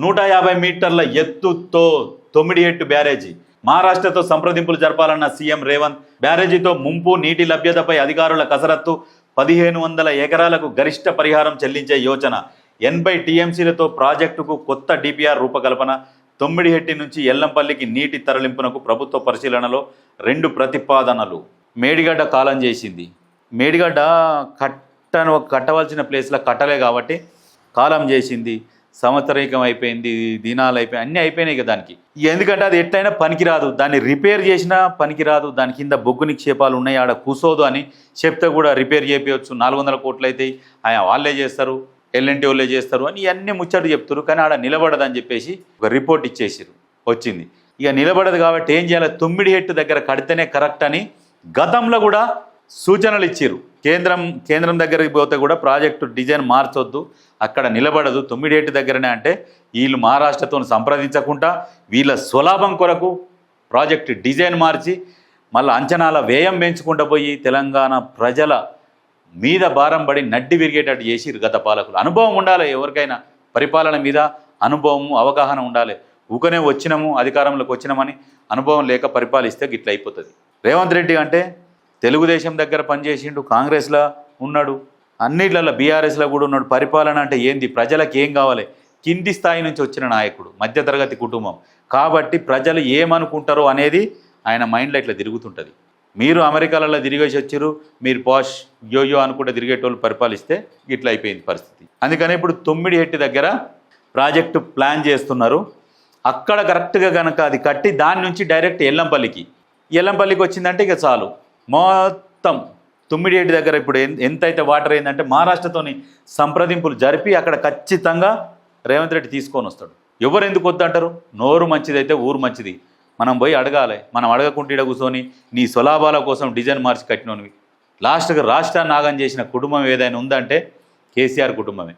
నూట యాభై మీటర్ల ఎత్తుతో తొమ్మిడిహెట్టు బ్యారేజీ. మహారాష్ట్రతో సంప్రదింపులు జరపాలన్న సీఎం రేవంత్ బ్యారేజీతో ముంపు నీటి లభ్యతపై అధికారుల కసరత్తు పదిహేను వందల ఎకరాలకు గరిష్ట పరిహారం చెల్లించే యోచన. ఎనభై టీఎంసీలతో ప్రాజెక్టుకు కొత్త డిపిఆర్ రూపకల్పన. తొమ్మిడిహెట్టి నుంచి ఎల్లంపల్లికి నీటి తరలింపునకు ప్రభుత్వ పరిశీలనలో రెండు ప్రతిపాదనలు. మేడిగడ్డ కాలం చేసింది. మేడిగడ్డ కట్టను కట్టవలసిన ప్లేస్లో కట్టలే కాబట్టి కాలం చేసింది. సంవత్సరీకం అయిపోయింది దినాలు అయిపోయి అన్నీ అయిపోయినాయి కదా దానికి. ఎందుకంటే అది ఎట్టయినా పనికిరాదు. దాన్ని రిపేర్ చేసినా పనికిరాదు. దాని కింద బొగ్గు నిక్షేపాలు ఉన్నాయి. ఆడ కూసోదు అని చెప్తే కూడా రిపేర్ చేయవచ్చు నాలుగు వందల కోట్లు అయితే ఆయన వాళ్ళే చేస్తారు ఎల్ఎన్టీ వాళ్ళే చేస్తారు అని ఇవన్నీ ముచ్చట చెప్తారు కానీ ఆడ నిలబడదని చెప్పేసి ఒక రిపోర్ట్ ఇచ్చేసారు వచ్చింది. ఇక నిలబడదు కాబట్టి ఏం చేయాలి? తొమ్మిడి హెట్టు దగ్గర కడితేనే కరెక్ట్ అని గతంలో కూడా సూచనలు ఇచ్చారు కేంద్రం కేంద్రం దగ్గరికి పోతే కూడా ప్రాజెక్టు డిజైన్ మార్చొద్దు అక్కడ నిలబడదు. తొమ్మిడేటి దగ్గరనే అంటే వీళ్ళు మహారాష్ట్రతో సంప్రదించకుండా వీళ్ళ స్వలాభం కొరకు ప్రాజెక్టు డిజైన్ మార్చి మళ్ళీ అంచనాల వ్యయం పెంచుకుంటూ పోయి తెలంగాణ ప్రజల మీద భారం పడి నడ్డి విరిగేటట్టు చేసిరు గత పాలకులు. అనుభవం ఉండాలి ఎవరికైనా. పరిపాలన మీద అనుభవము అవగాహన ఉండాలి. ఊకనే వచ్చినాము అధికారంలోకి వచ్చినామని అనుభవం లేక పరిపాలిస్తే గిట్ల అయిపోతుంది. రేవంత్ రెడ్డి అంటే తెలుగుదేశం దగ్గర పనిచేసిండు కాంగ్రెస్లో ఉన్నాడు అన్నిట్లలో బీఆర్ఎస్లో కూడా ఉన్నాడు. పరిపాలన అంటే ఏంది? ప్రజలకు ఏం కావాలి? కింది స్థాయి నుంచి వచ్చిన నాయకుడు మధ్యతరగతి కుటుంబం. కాబట్టి ప్రజలు ఏమనుకుంటారో అనేది ఆయన మైండ్లో ఇట్లా తిరుగుతుంటుంది. మీరు అమెరికాలలో తిరిగేసి వచ్చారు మీరు పాష్ యోయో అనుకుంటే తిరిగేటోళ్ళు పరిపాలిస్తే ఇట్లా అయిపోయింది పరిస్థితి. అందుకని ఇప్పుడు తొమ్మిడి హెట్టి దగ్గర ప్రాజెక్టు ప్లాన్ చేస్తున్నారు. అక్కడ కరెక్ట్గా కనుక అది కట్టి దాని నుంచి డైరెక్ట్ ఎల్లంపల్లికి. ఎల్లంపల్లికి వచ్చిందంటే ఇక చాలు. మొత్తం తుమ్మిడియేటి దగ్గర ఇప్పుడు ఎంతైతే వాటర్ అయిందంటే మహారాష్ట్రతోని సంప్రదింపులు జరిపి అక్కడ ఖచ్చితంగా రేవంత్ రెడ్డి తీసుకొని వస్తాడు. ఎవరు ఎందుకు వద్దంటారు? నోరు మంచిదైతే ఊరు మంచిది. మనం పోయి అడగాలి. మనం అడగకుంటే కూర్చొని నీ స్వలాభాల కోసం డిజైన్ మార్చి కట్టినవి లాస్ట్గా రాష్ట్రాన్ని నాగం చేసిన కుటుంబం ఏదైనా ఉందంటే కేసీఆర్ కుటుంబమే.